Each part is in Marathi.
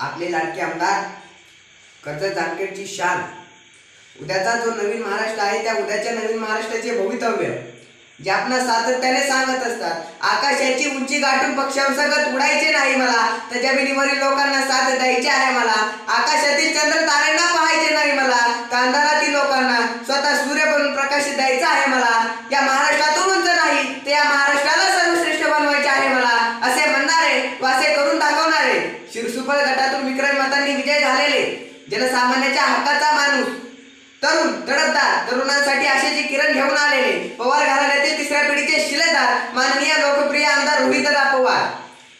आपले लाडके आमदार कर्जत जानकरची शान. उद्याचा जो नवीन महाराष्ट्र आहे त्या उद्याच्या नवीन महाराष्ट्राचे भवितव्य. जे आपण सातत्याने सांगत असतात आकाशाची उंची गाठून पक्षांसगत उडायचे नाही मला. तर जमिनीवरील लोकांना साथ द्यायची आहे मला. आकाशातील चंद्र ताऱ्यांना पाहायचे नाही मला. कांदारातील लोकांना स्वतः सूर्य बनून प्रकाशित द्यायचा आहे मला. या महाराष्ट्रातून नाही ते या महाराष्ट्र सर्वश्रेष्ठ बनवायचे आहे मला असे म्हणणारे व असे करून दाखवणारे शिरसुपळ गटातून विक्रमी मतांनी विजय झालेले जनसामान्याच्या हक्काचा माणूस. तरुण तडफदार तरुणांसाठी आशेचे किरण घेऊन आलेले पवार घराण्यातील तिसऱ्या पिढीचे शिलेदार माननीय लोकप्रिय आमदार रोहितदा पवार.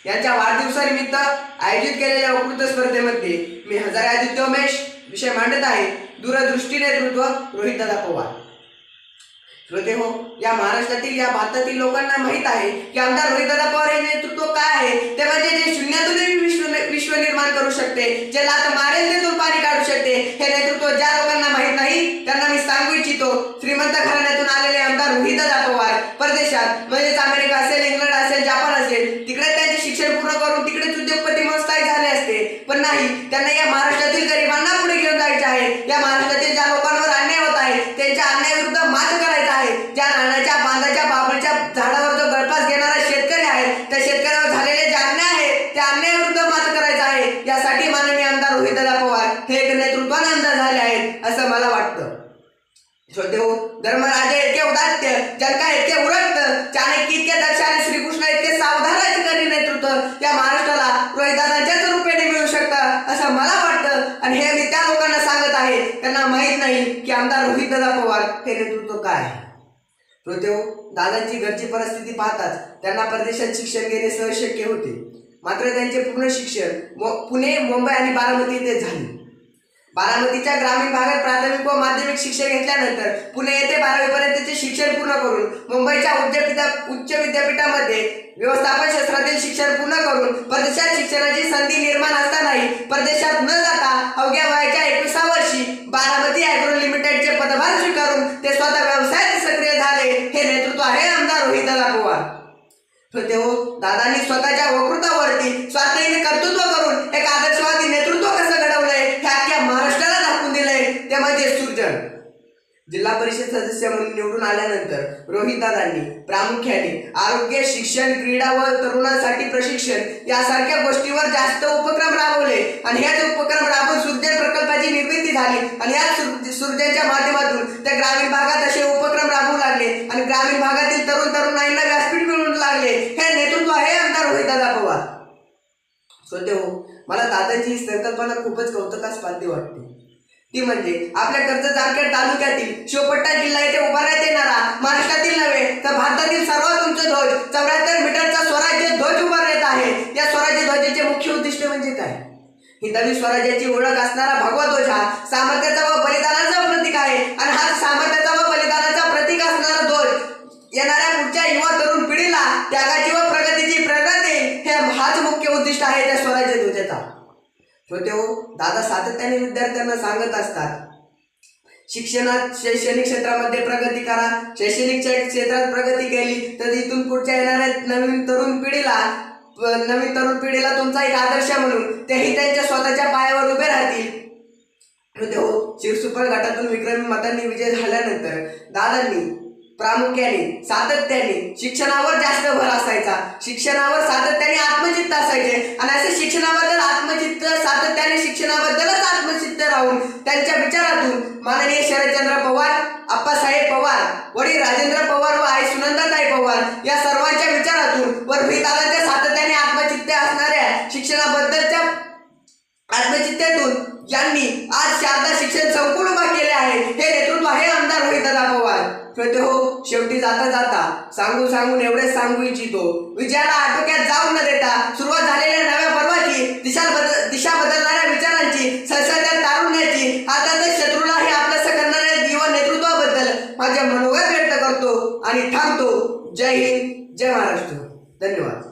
यांच्या वाढदिवसानिमित्त आयोजित केलेल्या वक्तृत्व स्पर्धेमध्ये मी हजारे आदित्य उमेश विषय मांडत आहे दूरदृष्टी नेतृत्व रोहितदादा पवार. श्रोते हो या महाराष्ट्रातील या भारतातील लोकांना माहीत आहे की आमदार रोहितदादा पवार हे नेतृत्व काय आहे? ते म्हणजे जे शून्यातून विश्व विश्व निर्माण करू शकते जे लात मारेल ते पाणी काढू शकते हे नेतृत्व ज्या लोकांना माहीत नाही त्यांना मी सांगू इच्छितो श्रीमंत घराण्यातून आलेले जातो वार परदेशात. म्हणजेच अमेरिका असेल इंग्लंड असेल जापान असेल तिकडे त्यांचे शिक्षण पूर्ण करून तिकडेच उद्योगपती मस्त झाले असते. पण नाही त्यांना या महाराष्ट्रातील गरिबांना पुढे घेऊन जायचे आहे. या महाराष्ट्रातील ज्या लोकांवर अन्याय होत आहे त्यांच्या अन्यायाविरुद्ध मात करायचा आहे. ज्या नाण्याच्या बांधाच्या बाबळच्या झाडावर जो गळपास घेणारा शेतकरी आहे त्या शेतकऱ्यावर झालेले जे अन्याय आहे त्या अन्यायाविरुद्ध मात करायचा आहे. यासाठी माननीय आमदार रोहितदादा पवार हे एक नेतृत्वाने आमदार झाले आहेत असं मला वाटतं. श्रोते हो धर्मराजे सत्य उदात्य जनका इतके उरक्त चाणक्य इतके दक्ष आणि श्रीकृष्ण इतके सावधान अधिकारी नेतृत्व या महाराष्ट्राला रोहितदादांच्याच रूपेने मिळू शकतं असं मला वाटतं. आणि हे मी त्या लोकांना सांगत आहे. त्यांना माहीत नाही की आमदार रोहितदादा पवार हे नेतृत्व काय आहे. श्रोते हो दादांची घरची परिस्थिती पाहताच त्यांना परदेशात शिक्षण घेणे सहज शक्य होते. मात्र त्यांचे पूर्ण शिक्षण पुणे मुंबई आणि बारामती येथे झाले. बारामतीच्या ग्रामीण भागात प्राथमिक व माध्यमिक शिक्षण घेतल्यानंतर पुणे येथे बारावीपर्यंतचे शिक्षण पूर्ण करून मुंबईच्या उच्च उच्च विद्यापीठामध्ये व्यवस्थापन शास्त्रातील शिक्षण पूर्ण करून परदेशात शिक्षणाची संधी निर्माण असतानाही परदेशात न जाता अवघ्या वयाच्या एकविसा वर्षी बारामती अॅग्रो लिमिटेडचे पदभार स्वीकारून ते स्वतः व्यवसायात सक्रिय झाले. हे नेतृत्व आहे आमदार रोहितदादा पवार. तेव्हा दादांनी स्वतःच्या वकृतावरती स्वार्थहीन कर्तृत्व करून एक आदर्शवादी नेतृत्व कसं घडवलंय हे अख्ख्या महाराष्ट्राला दाखवून दिलंय ते म्हणजे सुरजन जिल्हा परिषद सदस्य म्हणून निवडून आल्यानंतर रोहित दादांनी प्रामुख्याने आरोग्य शिक्षण क्रीडा व तरुणांसाठी प्रशिक्षण यासारख्या गोष्टीवर जास्त उपक्रम राबवले. आणि ह्याच उपक्रम राबवून सुरजन प्रकल्पाची निर्मिती झाली. आणि या सुरजनच्या माध्यमातून त्या ग्रामीण भागात असे उपक्रम राबवू लागले. आणि ग्रामीण भागातील तरुण तरुणाईंना व्यासपीठ मिळवू लागले. हे नेतृत्व आहे आमदार रोहितदादा पवार. श्रोते हो मला दादाची ही संकल्पना खूपच कौतुकास्पद वाटते. ती म्हणजे आपल्या कर्जत जामखेड तालुक्यातील शिवपट्टा जिल्हा येथे उभारण्यात येणारा महाराष्ट्रातील नव्हे तर भारतातील सर्वात उंच ध्वज चौऱ्याहत्तर मीटरचा स्वराज्य ध्वज उभारण्यात आहे. या स्वराज्य ध्वजाचे मुख्य उद्दिष्ट म्हणजे काय? हिंदवी स्वराज्याची ओळख असणारा भगवा ध्वज हा सामर्थ्याचा व बलिदानाचा प्रतीक आहे. आणि हा सामर्थ्याचा व बलिदानाचा प्रतीक असणारा ध्वज येणाऱ्या पुढच्या युवा तरुण पिढीला त्यागाची व प्रगतीची प्रेरणा देईल हे हाच मुख्य उद्दिष्ट आहे त्या स्वराज्य ध्वजाचा. श्रोते हो दादा सातत्याने विद्यार्थ्यांना सांगत असतात. शिक्षणात शैक्षणिक क्षेत्रामध्ये प्रगती करा. शैक्षणिक क्षेत्रात प्रगती केली तर इथून पुढच्या येणाऱ्या नवीन तरुण पिढीला नवीन तरुण पिढीला तुमचा एक आदर्श म्हणून तेही त्यांच्या स्वतःच्या पायावर उभे राहतील. श्रोते शिरसुपर गटातून विक्रमी मतांनी विजय झाल्यानंतर दादांनी प्रामुख्याने सातत्याने शिक्षणावर जास्त भर असायचा. शिक्षणावर सातत्याने आत्मचित्त असायचे. आणि असे शिक्षणाबद्दल आत्मचित्त सातत्याने शिक्षणाबद्दलच आत्मचित्त राहून त्यांच्या विचारातून माननीय शरदचंद्र पवार आप्पासाहेब पवार वडील राजेंद्र पवार व आई सुनंदाताई पवार या सर्वांच्या विचारातून व दादांच्या सातत्याने आत्मचित्त असणाऱ्या शिक्षणाबद्दलच्या आत्मचित्तेतून ज्यांनी आज शारदा शिक्षण संकुल उभा केले आहे हे नेतृत्व आहे आमदार रोहितदादा पवार. श्रोते हो? शेवटी जाता जाता सांगून सांगून एवढेच सांगू इच्छितो. विजयाला आटोक्यात जाऊन न देता सुरुवात झालेल्या नव्या पर्वाची दिशा बदल दिशा बदलणाऱ्या विचारांची संसदेत तारुण्याची आता तर शत्रूला हे आपलंसं करणाऱ्या जीवन नेतृत्वाबद्दल माझ्या मनोगत व्यक्त करतो आणि थांबतो. जय हिंद जय महाराष्ट्र. धन्यवाद.